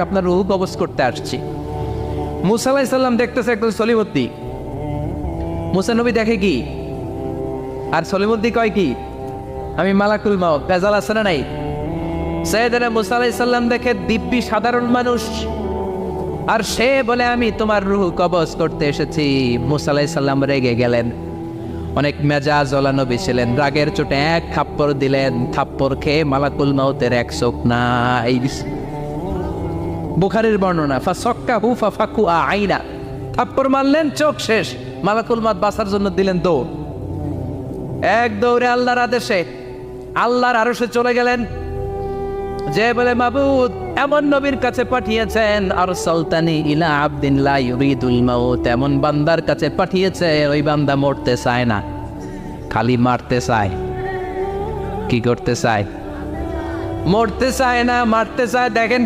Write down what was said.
আপনার রুহু কবজ করতে আসছি। দেখতেছে একদম সলিমদ্দি। মুসা নবী দেখে কি? আর সলিমদ্দি কয় কি? আমি মালাকুল মাও নাই? সৈয়দনা দেখে দিব্যি সাধারণ মানুষ। আর সে বলে, আমি তোমার রুহ কবজ করতে এসেছি। মুসা আলাইহিস রেগে গেলেন। অনেক মেজাজ ওলা নবী ছিলেন। রাগের চোটে এক থাপ্পড় দিলেন। থাপ্পড় খেয়ে মালাকুল মাউতের এক চোখ নাই। বুখারের বর্ণনা ফা সক্কা হু ফা ফাকু আ আইনা। থাপ্পড় মারলেন, চোখ শেষ। মালাকুল মাত বাসার জন্য দিলেন দৌড়। এক দৌড়ে আল্লাহর আদেশে, আল্লাহর আরশে চলে গেলেন। যে বলে, মাবুদ, এমন নবীর কাছে পাঠিয়েছেন আর সালতানি ইলা আবদিন লা ইউরিদুল মাউত। এমন বান্দার কাছে পাঠিয়েছে, ওই বান্দা মরতে চায় না, খালি মারতে চায়। কি করতে চায়? মরতে চায় না, মারতে চায়। দেখেন